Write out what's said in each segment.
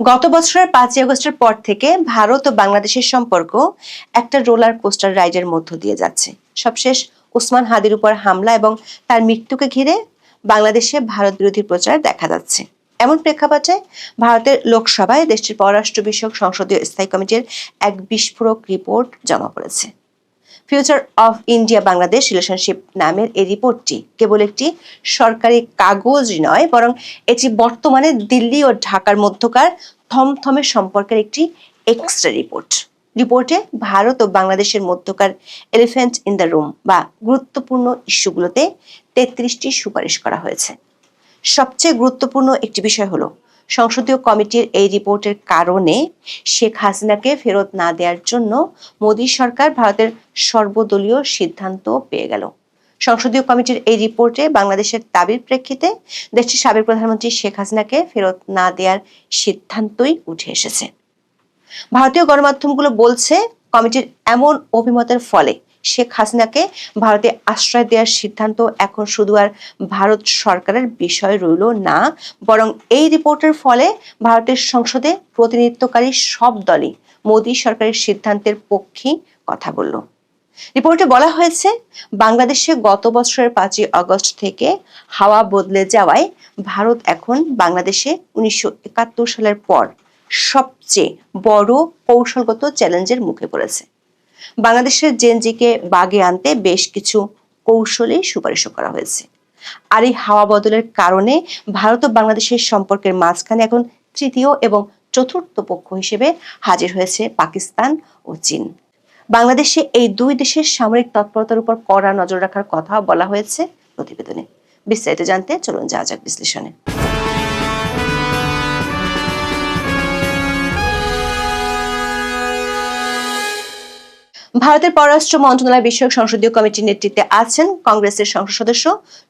গত বছরের পাঁচই আগস্টের পর থেকে ভারত ও বাংলাদেশের সম্পর্ক একটা রোলার কোস্টার রাইডের মধ্য দিয়ে যাচ্ছে। সবশেষ ওসমান হাদির উপর হামলা এবং তার মৃত্যুকে ঘিরে বাংলাদেশে ভারত বিরোধী প্রচার দেখা যাচ্ছে। এমন প্রেক্ষাপটে ভারতের লোকসভায় দেশটির পররাষ্ট্র বিষয়ক সংসদীয় স্থায়ী কমিটির এক বিস্ফোরক রিপোর্ট জমা পড়েছে। Future of India Bangladesh relationship নামের এই রিপোর্টটি কেবল একটি সরকারি কাগজ নয়, বরং এটি বর্তমানে দিল্লি ও ঢাকার মধ্যকার থমথমে সম্পর্কের একটি এক্সট্রা রিপোর্ট রিপোর্টে ভারত ও বাংলাদেশের মধ্যকার এলিফেন্ট ইন দ্য রুম বা গুরুত্বপূর্ণ ইস্যুগুলোতে তেত্রিশটি সুপারিশ করা হয়েছে। সবচেয়ে গুরুত্বপূর্ণ একটি বিষয় হলো সংসদীয় কমিটির এই রিপোর্টের কারণে শেখ হাসিনাকে ফেরত না দেওয়ার জন্য মোদী সরকার ভারতের সর্বদলীয় সিদ্ধান্ত পেয়ে গেল। সংসদীয় কমিটির এই রিপোর্টে বাংলাদেশের দাবির প্রেক্ষিতে দেশটির সাবেক প্রধানমন্ত্রী শেখ হাসিনাকে ফেরত না দেওয়ার সিদ্ধান্তই উঠে এসেছে। ভারতীয় গণমাধ্যমগুলো বলছে, কমিটির এমন অভিমতের ফলে শেখ হাসিনাকে ভারতে আশ্রয় দেওয়ার সিদ্ধান্ত এখন শুধু আর ভারত সরকারের বিষয় রইল না, বরং এই রিপোর্টের ফলে ভারতের সংসদে প্রতিনিধিত্বকারী সব দলই মোদী সরকারের সিদ্ধান্তের পক্ষে কথা বলল। রিপোর্টে বলা হয়েছে, বাংলাদেশে গত বছরের পাঁচই আগস্ট থেকে হাওয়া বদলে যাওয়ায় ভারত এখন বাংলাদেশে উনিশশো একাত্তর সালের পর সবচেয়ে বড় কৌশলগত চ্যালেঞ্জের মুখে পড়েছে। বাংলাদেশের জেনজিকে বাগে আনতে বেশ কিছু কৌশলে সুপারিশও করা হয়েছে। আর এই হাওয়া বদলের কারণে ভারত ও বাংলাদেশের সম্পর্কের মাঝখানে এখন তৃতীয় এবং চতুর্থ পক্ষ হিসেবে হাজির হয়েছে পাকিস্তান ও চীন। বাংলাদেশে এই দুই দেশের সামরিক তৎপরতার উপর কড়া নজর রাখার কথা বলা হয়েছে প্রতিবেদনে। বিস্তারিত জানতে চলুন যা যাক বিশ্লেষণে। ভারতের পররাষ্ট্র মন্ত্রণালয় বিষয়ক সংসদীয় কমিটির নেতৃত্বে আছেন কংগ্রেসের সংসদ সদস্য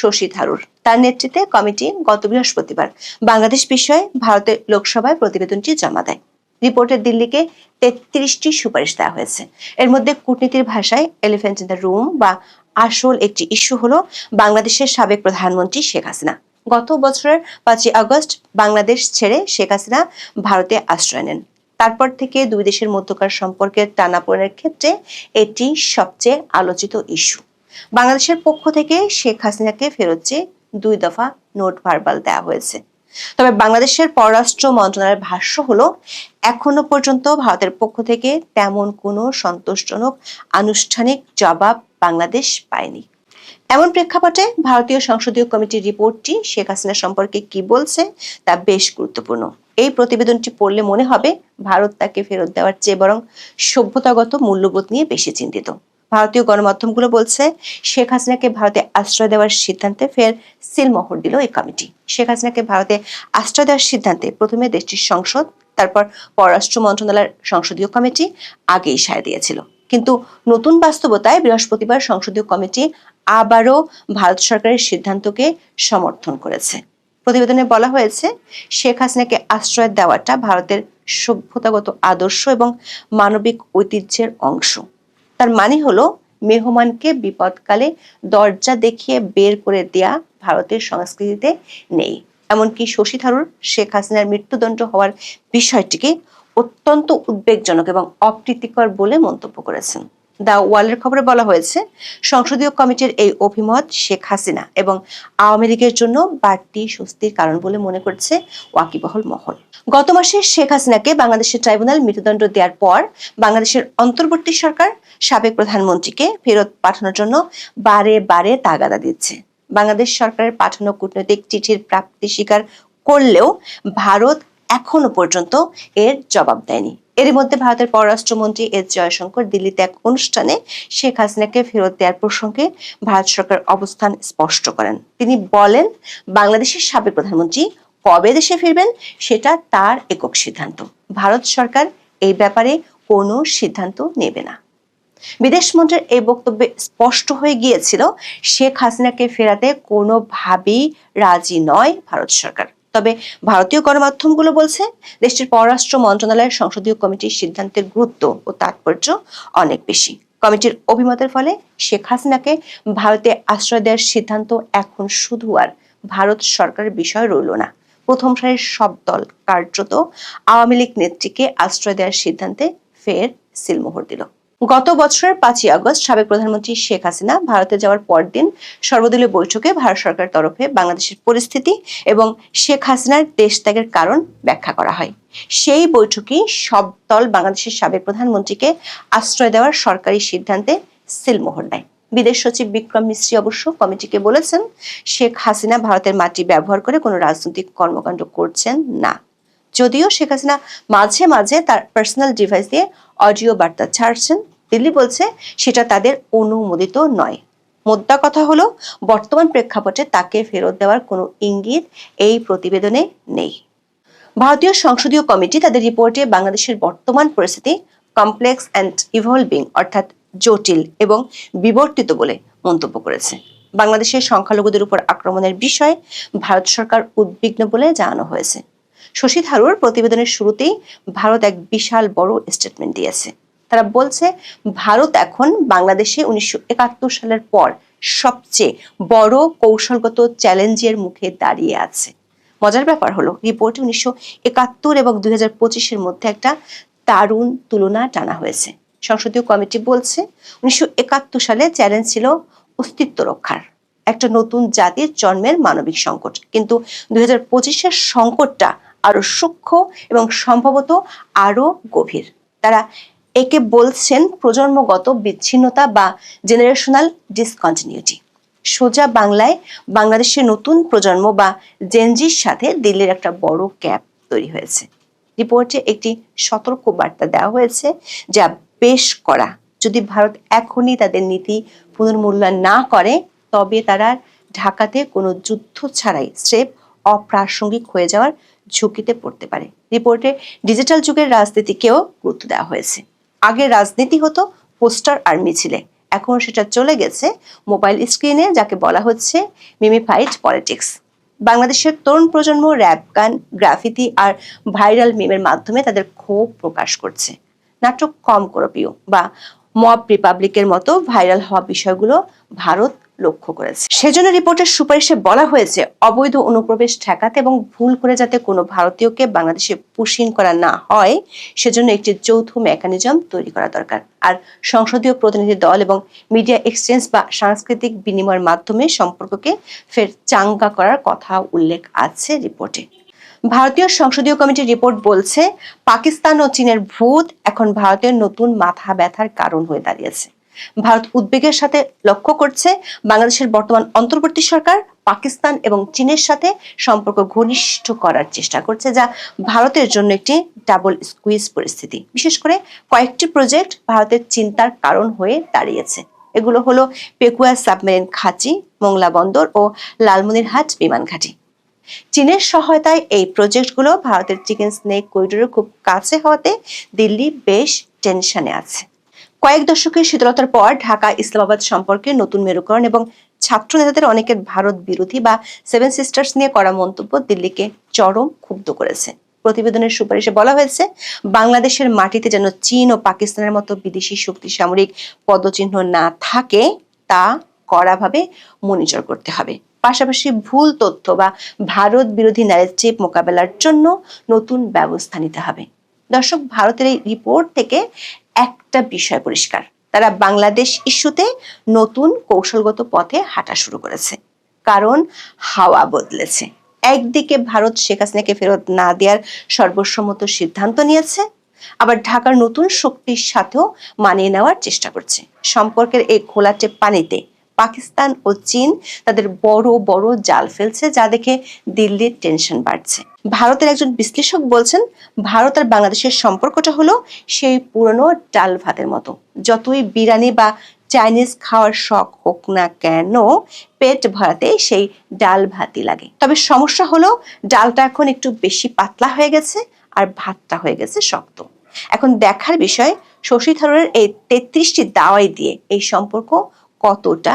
শশী থারুর। তার নেতৃত্বে কমিটি গত বৃহস্পতিবার বাংলাদেশ বিষয়ে ভারতের লোকসভায় প্রতিবেদনটি জমা দেয়। রিপোর্টে দিল্লিকে তেত্রিশটি সুপারিশ দেওয়া হয়েছে। এর মধ্যে কূটনীতির ভাষায় এলিফেন্ট ইন দ্য রুম বা আসল একটি ইস্যু হলো বাংলাদেশের সাবেক প্রধানমন্ত্রী শেখ হাসিনা। গত বছরের পাঁচই আগস্ট বাংলাদেশ ছেড়ে শেখ হাসিনা ভারতে আশ্রয় নেন। তারপর থেকে দুই দেশের মধ্যকার সম্পর্কের টানাপোড়েনের ক্ষেত্রে এটি সবচেয়ে আলোচিত ইস্যু। বাংলাদেশের পক্ষ থেকে শেখ হাসিনাকে ফেরত চেয়ে দুই দফা নোট ভার্বাল দেওয়া হয়েছে। তবে বাংলাদেশের পররাষ্ট্র মন্ত্রণালয়ের ভাষ্য হলো, এখনও পর্যন্ত ভারতের পক্ষ থেকে তেমন কোনো সন্তোষজনক আনুষ্ঠানিক জবাব বাংলাদেশ পায়নি। এমন প্রেক্ষাপটে ভারতীয় সংসদীয় কমিটির রিপোর্টটি শেখ হাসিনা সম্পর্কে কি বলছে তা বেশ গুরুত্বপূর্ণ। এই প্রতিবেদনটি পড়লে মনে হবে ভারত তাকে ফেরত দেওয়ার চেয়ে বরং সভ্যতাগত মূল্যবোধ নিয়ে বেশি চিন্তিত। ভারতীয় গণমাধ্যমগুলো বলছে, শেখ হাসিনাকে ভারতে আশ্রয় দেওয়ার সিদ্ধান্তে ফের সিলমোহর দিল এই কমিটি। শেখ হাসিনাকে ভারতে আশ্রয় দেওয়ার সিদ্ধান্তে প্রথমে দেশটির সংসদ, তারপর পররাষ্ট্র মন্ত্রণালয়ের সংসদীয় কমিটি আগেই সায় দিয়েছিল। কিন্তু নতুন বাস্তবতায় বৃহস্পতিবার সংসদীয় কমিটি আবারও ভারত সরকারের সিদ্ধান্তকে সমর্থন করেছে। প্রতিবেদনে বলা হয়েছে, শেখ হাসিনাকে আশ্রয় দেওয়াটা ভারতের সভ্যতাগত আদর্শ এবং মানবিক ঐতিহ্যের অংশ। তার মানে হলো, মেহমানকে বিপদকালে দরজা দেখিয়ে বের করে দেয়া ভারতের সংস্কৃতিতে নেই। এমনকি শশী থারুর শেখ হাসিনার মৃত্যুদণ্ড হওয়ার বিষয়টিকে অত্যন্ত উদ্বেগজনক এবং অপ্রীতিকর বলে মন্তব্য করেছেন। দ্য ওয়ালের খবরে বলা হয়েছে, সংসদীয় কমিটির এই অভিমত শেখ হাসিনা এবং আওয়ামী লীগের জন্য বাড়তি স্বস্তির কারণ বলে মনে করছে ওয়াকিবহল মহল। গত মাসে শেখ হাসিনাকে বাংলাদেশের ট্রাইব্যুনাল মৃত্যুদণ্ড দেওয়ার পর বাংলাদেশের অন্তর্বর্তী সরকার সাবেক প্রধানমন্ত্রীকে ফেরত পাঠানোর জন্য বারে বারে তাগাদা দিচ্ছে। বাংলাদেশ সরকারের পাঠানো কূটনৈতিক চিঠির প্রাপ্তি স্বীকার করলেও ভারত এখনও পর্যন্ত এর জবাব দেয়নি। এর মধ্যে ভারতের পররাষ্ট্রমন্ত্রী এস জয়শঙ্কর দিল্লিতে এক অনুষ্ঠানে শেখ হাসিনাকে ফেরত দেওয়ার প্রসঙ্গে ভারত সরকার অবস্থান স্পষ্ট করেন। তিনি বলেন, বাংলাদেশের সাবেক প্রধানমন্ত্রী কবে দেশে ফিরবেন সেটা তার একক সিদ্ধান্ত। ভারত সরকার এই ব্যাপারে কোনো সিদ্ধান্ত নেবে না। বিদেশ মন্ত্রীর এই বক্তব্যে স্পষ্ট হয়ে গিয়েছিল, শেখ হাসিনাকে ফেরাতে কোনোভাবেই রাজি নয় ভারত সরকার। তবে ভারতীয় গণমাধ্যমগুলো বলছে, দেশটির পররাষ্ট্র মন্ত্রণালয়ের সংসদীয় কমিটির সিদ্ধান্তের গুরুত্ব ও তাৎপর্য অনেক বেশি। কমিটির অভিমতের ফলে শেখ হাসিনাকে ভারতে আশ্রয় দেওয়ার সিদ্ধান্ত এখন শুধু আর ভারত সরকারের বিষয় রইল না। প্রথম সারির সব দল কার্যত আওয়ামী লীগ নেত্রীকে আশ্রয় দেওয়ার সিদ্ধান্তে ফের সিলমোহর দিল। গত বছরের পাঁচই আগস্ট সাবেক প্রধানমন্ত্রী শেখ হাসিনা ভারতে যাওয়ার পরদিন সর্বদলীয় বৈঠকে ভারত সরকারের তরফে বাংলাদেশের পরিস্থিতি এবং শেখ হাসিনার দেশ ত্যাগের কারণ ব্যাখ্যা করা হয়। সেই বৈঠকেই সব দল বাংলাদেশের সাবেক প্রধানমন্ত্রীকে আশ্রয় দেওয়ার সরকারি সিদ্ধান্তে সিলমোহর দেয় বিদেশ সচিব বিক্রম মিশ্রী অবশ্য কমিটিকে বলেছেন, শেখ হাসিনা ভারতের মাটি ব্যবহার করে কোনো রাজনৈতিক কর্মকাণ্ড করছেন না। যদিও শেখ হাসিনা মাঝে মাঝে তার পার্সোনাল ডিভাইস দিয়ে অডিও বার্তা ছাড়ছেন দিল্লি বলছে সেটা তাদের অনুমোদিত নয়। মোদ্দা কথা হলো, বর্তমান প্রেক্ষাপটে তাকে ফেরত দেওয়ার কোনো ইঙ্গিত এই প্রতিবেদনে নেই। ভারতীয় সংসদীয় কমিটি তাদের রিপোর্টে বাংলাদেশের বর্তমান পরিস্থিতি কমপ্লেক্স অ্যান্ড ইভলভিং অর্থাৎ জটিল এবং বিবর্তিত বলে মন্তব্য করেছে। বাংলাদেশের সংখ্যালঘুদের উপর আক্রমণের বিষয়ে ভারত সরকার উদ্বিগ্ন বলে জানানো হয়েছে। শশী থারুর প্রতিবেদনের শুরুতেই ভারত এক বিশাল বড় স্টেটমেন্ট দিয়েছে। তারা বলছে, ভারত এখন বাংলাদেশে উনিশশো একাত্তর সালের পর সবচেয়ে বড় কৌশলগত চ্যালেঞ্জের মুখে দাঁড়িয়ে আছে। মজার ব্যাপার হলো রিপোর্টে উনিশশো একাত্তর এবং দুই হাজার পঁচিশের মধ্যে একটা দারুণ তুলনা টানা হয়েছে। সংসদীয় কমিটি বলছে, উনিশশো একাত্তর সালে চ্যালেঞ্জ ছিল অস্তিত্ব রক্ষার, একটা নতুন জাতির জন্মের মানবিক সংকট। কিন্তু দুই হাজার পঁচিশের সংকটটা আরও সূক্ষ্ম এবং সম্ভবত আরও গভীর। তারা একে বলছেন প্রজন্মগত বিচ্ছিন্নতা বা জেনারেশনাল ডিসকন্টিনিউটি সোজা বাংলায় বাংলাদেশের নতুন প্রজন্ম বা জেনজির সাথে দিল্লির একটা বড় গ্যাপ তৈরি হয়েছে। রিপোর্টে একটি সতর্ক বার্তা দেওয়া হয়েছে যা বেশ করা, যদি ভারত এখনই তাদের নীতি পুনর্মূল্যায়ন না করে, তবে তারা ঢাকাতে কোনো যুদ্ধ ছাড়াই স্রেফ অপ্রাসঙ্গিক হয়ে যাওয়ার ঝুঁকিতে পড়তে পারে। রিপোর্টে ডিজিটাল যুগের রাজনীতিকেও গুরুত্ব দেওয়া হয়েছে। আগে রাজনীতি হতো, পোস্টার আর মিছিলে। এখন সেটা চলে গেছে মোবাইল স্ক্রিনে, যাকে বলা হচ্ছে মিমিফাইড পলিটিক্স। বাংলাদেশের তরুণ প্রজন্ম র্যাপ, গান, গ্রাফিতি আর ভাইরাল মিমের মাধ্যমে তাদের ক্ষোভ প্রকাশ করছে। নাটক কম করপীয় বা মব রিপাবলিকের মতো ভাইরাল হওয়া বিষয়গুলো ভারত লক্ষ্য করেছে। সেজন্য রিপোর্টের সুপারিশে বলা হয়েছে, অবৈধ অনুপ্রবেশ ঠেকাতে এবং ভুল করে যাতে কোনো ভারতীয়কে বাংলাদেশে পুশিন করা না হয়, সেজন্য একটি যৌথ মেকানিজম তৈরি করা দরকার। আর সংসদীয় প্রতিনিধি দল এবং মিডিয়া এক্সচেঞ্জ বা সাংস্কৃতিক বিনিময়ের মাধ্যমে সম্পর্ককে ফের চাঙ্গা করার কথা উল্লেখ আছে রিপোর্টে। ভারতীয় সংসদীয় কমিটির রিপোর্ট বলছে, পাকিস্তান ও চীনের ভূত এখন ভারতের নতুন মাথা ব্যথার কারণ হয়ে দাঁড়িয়েছে। ভারত উদ্বেগের সাথে লক্ষ্য করছে, বাংলাদেশের বর্তমান অন্তর্বর্তী সরকার পাকিস্তান এবং চীনের সাথে সম্পর্ক ঘনিষ্ঠ করার চেষ্টা করছে, যা ভারতের জন্য একটি ডাবল স্কুইজ পরিস্থিতি। বিশেষ করে কয়েকটি প্রজেক্ট ভারতের চিন্তার কারণ হয়ে দাঁড়িয়েছে। এগুলো হলো পেকুয়া সাবমেরিন খাঁচি, মোংলা বন্দর ও লালমনিরহাট বিমান ঘাঁটি। চীনের সহায়তায় এই প্রজেক্টগুলো ভারতের চিকেন স্নেক করিডোরের খুব কাছে হওয়াতে দিল্লি বেশ টেনশনে আছে। কয়েক দশকের শীতলতার পর ঢাকা ইসলামাবাদ সম্পর্কে নতুন মেরুকরণ এবং ছাত্র নেতাদের অনেকের ভারত বিরোধী বা সেভেন সিস্টার্স নিয়ে করা মন্তব্য দিল্লিকে চরম ক্ষুব্ধ করেছে। প্রতিবেদনের সুপারিশে বলা হয়েছে, বাংলাদেশের মাটিতে যেন চীন ও পাকিস্তানের মতো বিদেশি শক্তি সামরিক পদচিহ্ন না থাকে, তা কড়াভাবে মনিটর করতে হবে। পাশাপাশি ভুল তথ্য বা ভারত বিরোধী ন্যারেটিভ মোকাবেলার জন্য নতুন ব্যবস্থা নিতে হবে। দর্শক, ভারতের এই রিপোর্ট থেকে একটা বিষয় পরিষ্কার। তারা বাংলাদেশ ইস্যুতে নতুন কৌশলগত পথে হাঁটা শুরু করেছে। কারণ হাওয়া বদলেছে। একদিকে ভারত শেখ হাসিনাকে ফেরত না দেওয়ার সর্বসম্মত সিদ্ধান্ত নিয়েছে, আবার ঢাকার নতুন শক্তির সাথেও মানিয়ে নেওয়ার চেষ্টা করছে। সম্পর্কের এই ঘোলাটে পানিতে পাকিস্তান ও চীন তাদের বড় বড় জাল ফেলছে, যা দেখে দিল্লির টেনশন বাড়ছে। ভারতের একজন বিশ্লেষক বলছেন, ভারত আর বাংলাদেশের সম্পর্কটা হলো সেই পুরনো ডাল ভাতের মতো। যতই বিরিয়ানি বা চাইনিজ খাওয়ার শখ হোক না কেন, পেট ভরাতে সেই ডাল ভাতই লাগে। তবে সমস্যা হলো, ডালটা এখন একটু বেশি পাতলা হয়ে গেছে আর ভাতটা হয়ে গেছে শক্ত। এখন দেখার বিষয়, শশী থারুরের এই তেত্রিশটি দাওয়াই দিয়ে এই সম্পর্ক কতটা